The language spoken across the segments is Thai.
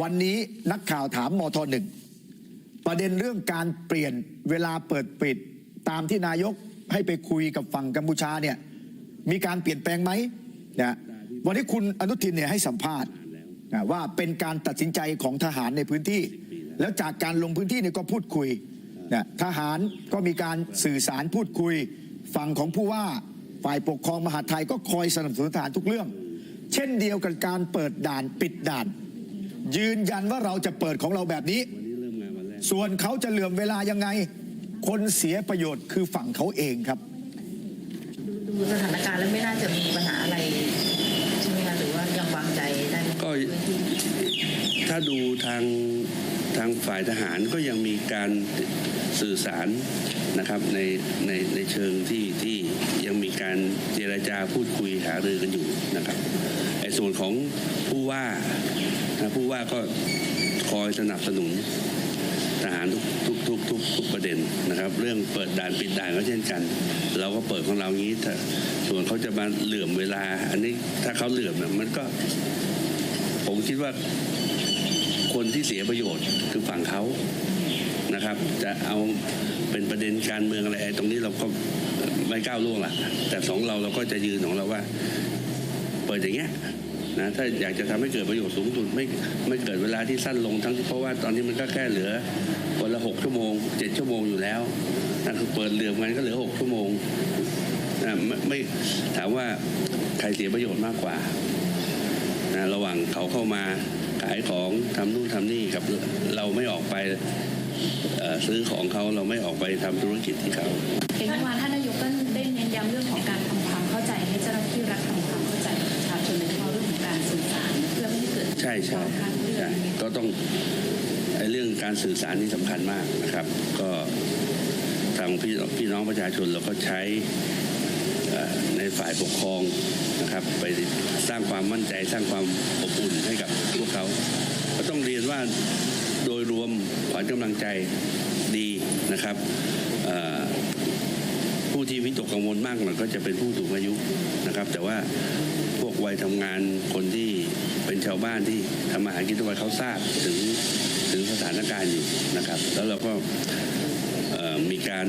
วันนี้นักข่าวถามมทหนึ่งประเด็นเรื่องการเปลี่ยนเวลาเปิดปิด ตามที่นายกให้ไปคุยกับฝั่งกัมพูชาเนี่ยมีการเปลี่ยนแปลงไหมนะวันนี้คุณอนุทินเนี่ยให้สัมภาษณ์นะว่าเป็นการตัดสินใจของทหารในพื้นที่ แล้วจากการลงพื้นที่เนี่ยก็พูดคุยนะทหารก็มีการสื่อสารพูดคุย ฝั่งของผู้ว่าฝ่ายปกครองมหาไทยก็คอยสนับสนุนทหารทุกเรื่อง เช่นเดียวกับการเปิดด่านปิดด่าน ยืนยันว่าเราจะเปิดของเราแบบนี้ ส่วนเขาจะเหลื่อมเวลายังไง คนเสียประโยชน์คือฝั่งเขาเองครับดูสถานการณ์แล้วไม่น่าจะมีปัญหาอะไรใช่ไหมคะหรือว่ายังวางใจได้ไหมก็ถ้าดูทางทางฝ่ายทหารก็ยังมีการสื่อสารนะครับในในในเชิงที่ที่ยังมี การเจรจาพูดคุยหารือกันอยู่นะครับไอ้ส่วนของผู้ว่าผู้ว่าก็คอยสนับสนุนทหารทุกทุกทุกทุกทุกประเด็นนะครับ เรื่องเปิดด่านปิดด่านก็เช่นกัน เราก็เปิดของเรางี้ส่วนเขาจะมาเหลื่อมเวลา อันนี้ถ้าเขาเหลื่อมมันก็ ผมคิดว่าคนที่เสียประโยชน์คือฝั่งเขา นะครับ จะเอาเป็นประเด็นการเมืองอะไรตรงนี้เราก็ไม่ก้าวล่วงละแต่สองเราเราก็จะยืนของเราว่า เปิดอย่างเงี้ยนะถ้าอยากจะทำให้เกิดประโยชน์สูงสุดไม่ไม่เกิดเวลาที่สั้นลงทั้งที่เพราะว่าตอนนี้มันก็แค่เหลือวันละหกชั่วโมงเจ็ดชั่วโมงอยู่แล้วนะคือเปิดเหลือมกันก็เหลือหกชั่วโมงนะไม่ไม่ถามว่าใครเสียประโยชน์มากกว่านะระหว่างเขาเข้ามาขายของทำนู่นทำนี่กับเราไม่ออกไป ซื้อของเขาเราไม่ออกไปทำธุรกิจที่เขาเองเมื่อวานท่านนายกก็ได้เน้นย้ำเรื่องของการทำความเข้าใจให้เจ้าหน้าที่รัฐทำความเข้าใจกับประชาชนโดยเฉพาะเรื่องของการสื่อสารเพื่อไม่ให้เกิดใช่ใช่ความคลาดเคลื่อใช่นก็ต้องไอ้เรื่องการสื่อสารนี่สำคัญมากนะครับ ก็ทางพี่พี่น้องประชาชนเราก็ใช้เอ่อในฝ่ายปกครองนะครับ ไปสร้างความมั่นใจสร้างความอบอุ่นให้กับพวกเขา ก็ต้องเรียนว่าโดยร วัญกำลังใจดีนะครับผู้ที่วิตกกังวลมากหน่อยก็จะเป็นผู้สูงอายุนะครับ แต่ว่าพวกวัยทำงานคนที่เป็นชาวบ้านที่ทำมาหารกินทุกวันเขาทราบถึงถึงสถานการณ์อยู่นะครับ แล้วเราก็มีการ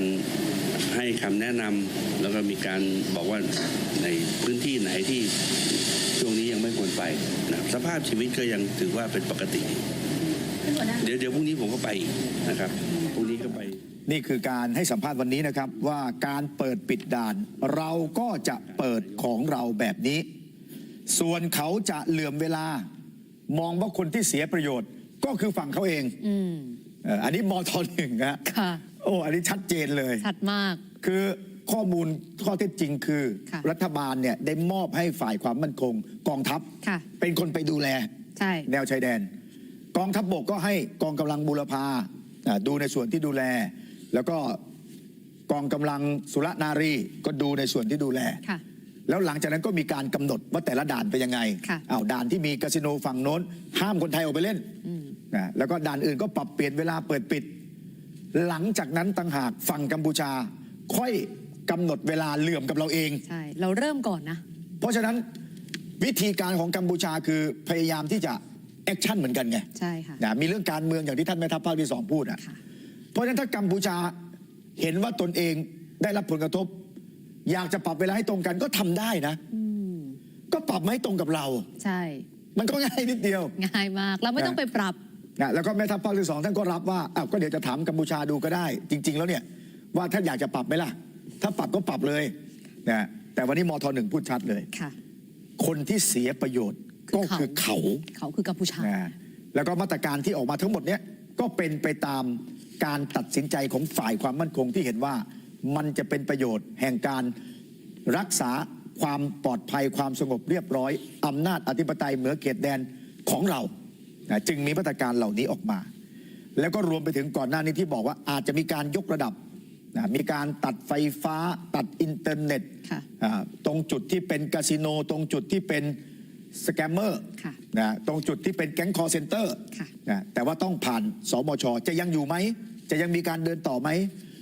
ให้คำแนะนำแล้วก็มีการบอกว่าในพื้นที่ไหนที่ช่วงนี้ยังไม่ควรไปนะสภาพชีวิตก็ยังถือว่าเป็นปกติ เดี๋ยวเดี๋ยวพรุ่งนี้ผมก็ไปอีกนะครับพรุ่งนี้ก็ไป นี่คือการให้สัมภาษณ์วันนี้นะครับว่าการเปิดปิดด่าน เราก็จะเปิดของเราแบบนี้ ส่วนเขาจะเหลื่อมเวลา มองว่าคนที่เสียประโยชน์ ก็คือฝั่งเขาเองอืมเอ่ออันนี้มทหนึ่งฮะค่ะโอ้อันนี้ชัดเจนเลย ชัดมาก คือข้อมูลข้อเท็จจริงคือ ค่ะ รัฐบาลเนี่ยได้มอบให้ฝ่ายความมั่นคง กองทัพ ค่ะ เป็นคนไปดูแล ใช่ แนวชายแดน กองทัพบบกก็ให้กองกำลังบูรพาอ่าดูในส่วนที่ดูแล แล้วก็กองกำลังสุรนารีก็ดูในส่วนที่ดูแลค่ะแล้วหลังจากนั้นก็มีการกำหนดว่าแต่ละด่านเป็นยังไงค่ะอ้าวด่านที่มีคาสิโนฝั่งโน้น ห้ามคนไทยออกไปเล่นอืมนะแล้วก็ด่านอื่นก็ปรับเปลี่ยนเวลาเปิดปิด หลังจากนั้นต่างหากฝั่งกัมพูชา ค่อยกำหนดเวลาเหลื่อมกับเราเองใช่เราเริ่มก่อนนะ เพราะฉะนั้นวิธีการของกัมพูชาคือพยายามที่จะ แอคชั่นเหมือนกันไงใช่ค่ะนะมีเรื่องการเมืองอย่างที่ท่านแม่ทัพภาคที่สองพูดอะค่ะเพราะฉะนั้นถ้ากัมพูชาเห็นว่าตนเองได้รับผลกระทบ อยากจะปรับเวลาให้ตรงกันก็ทำได้นะ อืมก็ปรับมาให้ตรงกับเรา ใช่ มันก็ง่ายนิดเดียว ง่ายมากเราไม่ต้องไปปรับ นะแล้วก็แม่ทัพภาคที่สองท่านก็รับว่าอ้าวก็เดี๋ยวจะถามกัมพูชาดูก็ได้ จริง ๆ แล้วเนี่ยว่าท่านอยากจะปรับไหมล่ะ ถ้าปรับก็ปรับเลยนะแต่วันนี้มทหนึ่งพูดชัดเลย ค่ะ คนที่เสียประโยชน์ ก็คือเขาเขาคือกัมพูชานะแล้วก็มาตรการที่ออกมาทั้งหมดเนี้ยก็เป็นไปตามการตัดสินใจของฝ่ายความมั่นคงที่เห็นว่ามันจะเป็นประโยชน์แห่งการรักษาความปลอดภัยความสงบเรียบร้อยอำนาจอธิปไตยเหนือเขตแดนของเรานะจึงมีมาตรการเหล่านี้ออกมา แล้วก็รวมไปถึงก่อนหน้านี้ที่บอกว่าอาจจะมีการยกระดับนะมีการตัดไฟฟ้าตัดอินเทอร์เน็ตค่ะอ่าตรงจุดที่เป็นคาสิโน ตรงจุดที่เป็น สแกมเมอร์ค่ะนะตรงจุดที่เป็นแก๊งคอร์เซนเตอร์ค่ะ นะแต่ว่าต้องผ่านสมชจะยังอยู่ไหม จะยังมีการเดินต่อไหม